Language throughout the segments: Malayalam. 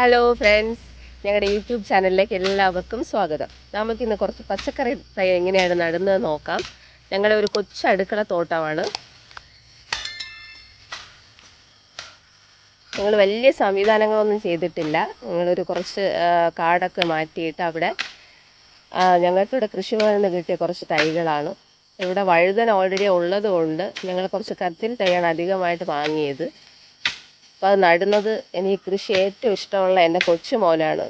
ഹലോ ഫ്രണ്ട്സ് ഞങ്ങളുടെ യൂട്യൂബ് ചാനലിലേക്ക് എല്ലാവർക്കും സ്വാഗതം. നമുക്കിന്ന് കുറച്ച് പച്ചക്കറി തൈ എങ്ങനെയാണ് നടുന്നത് നോക്കാം. ഞങ്ങളുടെ ഒരു കൊച്ചു അടുക്കള തോട്ടമാണ്. ഞങ്ങൾ വലിയ സംവിധാനങ്ങളൊന്നും ചെയ്തിട്ടില്ല. ഞങ്ങളൊരു കുറച്ച് കാടൊക്കെ മാറ്റിയിട്ട് അവിടെ ഞങ്ങൾക്കിവിടെ കൃഷിഭവനിൽ നിന്ന് കിട്ടിയ കുറച്ച് തൈകളാണ്. ഇവിടെ വഴുതന ഓൾറെഡി ഉള്ളതുകൊണ്ട് ഞങ്ങൾ കുറച്ച് കത്തിൽ തൈയാണ് അധികമായിട്ട് വാങ്ങിയത്. അപ്പോൾ അത് നടുന്നത് എനിക്ക് കൃഷി ഏറ്റവും ഇഷ്ടമുള്ള എന്റെ കൊച്ചു മോനാണ്.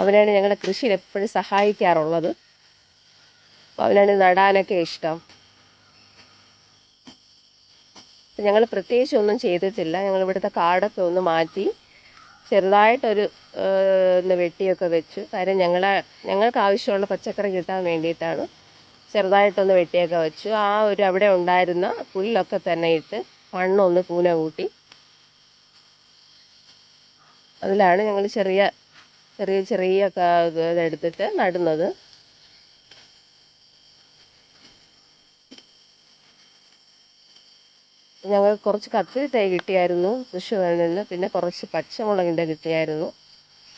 അവനാണ് ഞങ്ങളുടെ കൃഷിയിൽ എപ്പോഴും സഹായിക്കാറുള്ളത്. അവനാണ് നടാനൊക്കെ ഇഷ്ടം. ഞങ്ങൾ പ്രത്യേകിച്ച് ഒന്നും ചെയ്തിട്ടില്ല. ഞങ്ങൾ ഇവിടുത്തെ കാടൊക്കെ ഒന്ന് മാറ്റി ചെറുതായിട്ടൊരു ഒന്ന് വെട്ടിയൊക്കെ വെച്ചു. കാര്യം ഞങ്ങളെ ഞങ്ങൾക്ക് ആവശ്യമുള്ള പച്ചക്കറി കിട്ടാൻ വേണ്ടിയിട്ടാണ് ചെറുതായിട്ടൊന്ന് വെട്ടിയൊക്കെ വെച്ചു. ആ ഒരു അവിടെ ഉണ്ടായിരുന്ന പുല്ലൊക്കെ തന്നെ ഇട്ട് മണ്ണൊന്ന് കൂന കൂട്ടി. അതിലാണ് ഞങ്ങൾ ചെറിയ ചെറിയ ചെറിയ ഇതെടുത്തിട്ട് നടുന്നത്. ഞങ്ങൾ കുറച്ച് കത്തിരിത്തൈ കിട്ടിയായിരുന്നു കൃഷിഭവനിൽ നിന്ന്. പിന്നെ കുറച്ച് പച്ചമുളകിന്റെ കിട്ടിയായിരുന്നു.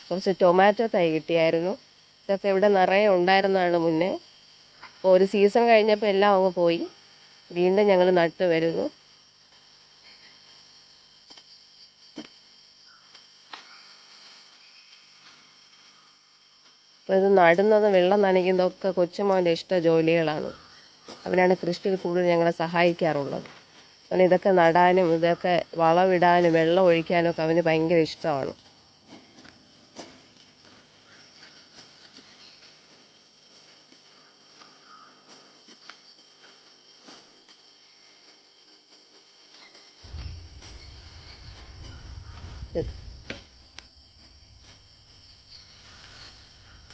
കുറച്ച് ടൊമാറ്റോ തൈ കിട്ടിയായിരുന്നു. ഇതൊക്കെ ഇവിടെ നിറയെ ഉണ്ടായിരുന്നതാണ് മുന്നേ. ഒരു സീസൺ കഴിഞ്ഞപ്പോൾ എല്ലാം അങ്ങ് പോയി. വീണ്ടും ഞങ്ങൾ നട്ട് വരുന്നു അപ്പോൾ ഇത് നടുന്നതും വെള്ളം നനയ്ക്കുന്നതൊക്കെ കൊച്ചുമോന്റെ ഇഷ്ട ജോലികളാണ്. അവനാണ് കൃഷിയിൽ കൂടുതൽ ഞങ്ങളെ സഹായിക്കാറുള്ളത്. അവന് ഇതൊക്കെ നടാനും ഇതൊക്കെ വളമിടാനും വെള്ളം ഒഴിക്കാനും ഒക്കെ അവന് ഭയങ്കര ഇഷ്ടമാണ്.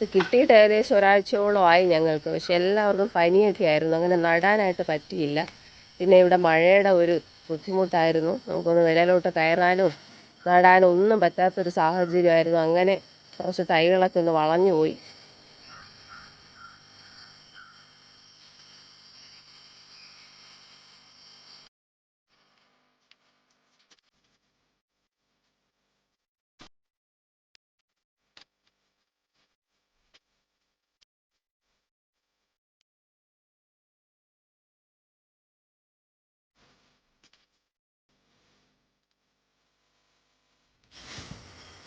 ഇത് കിട്ടിയിട്ട് ഏകദേശം ഒരാഴ്ചയോളം ആയി ഞങ്ങൾക്ക്. പക്ഷെ എല്ലാവർക്കും പനിയൊക്കെ ആയിരുന്നു അങ്ങനെ നടാനായിട്ട് പറ്റിയില്ല. പിന്നെ ഇവിടെ മഴയുടെ ഒരു ബുദ്ധിമുട്ടായിരുന്നു. നമുക്കൊന്ന് വിലയിലോട്ട് കയറാനോ നടാനോ ഒന്നും പറ്റാത്തൊരു സാഹചര്യമായിരുന്നു. അങ്ങനെ കുറച്ച് തൈകളൊക്കെ ഒന്ന് വളഞ്ഞു പോയി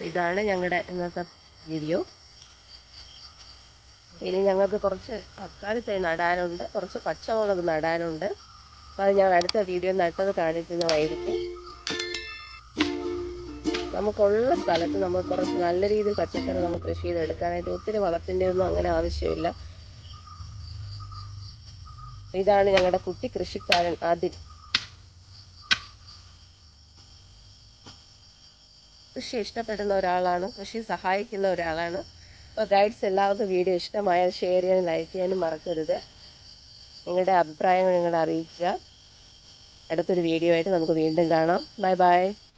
ഇതാണ് ഞങ്ങളുടെ ഇന്നത്തെ വീഡിയോ ഇനി ഞങ്ങൾക്ക് കുറച്ച് തക്കാളി തൈ നടാനുണ്ട്. കുറച്ച് പച്ചമുളക് നടാനുണ്ട്. അപ്പോൾ അത് ഞങ്ങൾ അടുത്ത വീഡിയോ നട്ടത് കാണിക്കുന്നതായിരിക്കും. നമുക്കുള്ള സ്ഥലത്ത് നമ്മൾ കുറച്ച് നല്ല രീതിയിൽ പച്ചക്കറി നമുക്ക് കൃഷി ചെയ്തെടുക്കാനായിട്ട് ഒത്തിരി വളത്തിന്റെ ഒന്നും അങ്ങനെ ആവശ്യമില്ല. ഇതാണ് ഞങ്ങളുടെ കുട്ടി കൃഷിക്കാരൻ ആദിൽ. കൃഷി ഇഷ്ടപ്പെടുന്ന ഒരാളാണ് കൃഷി സഹായിക്കുന്ന ഒരാളാണ്. അപ്പോൾ ഗൈഡ്സ് എല്ലാവർക്കും വീഡിയോ ഇഷ്ടമായാൽ ഷെയർ ചെയ്യാനും ലൈക്ക് ചെയ്യാനും മറക്കരുത്. നിങ്ങളുടെ അഭിപ്രായങ്ങൾ നിങ്ങൾ അറിയിക്കുക. അടുത്തൊരു വീഡിയോ ആയിട്ട് നമുക്ക് വീണ്ടും കാണാം. Bye bye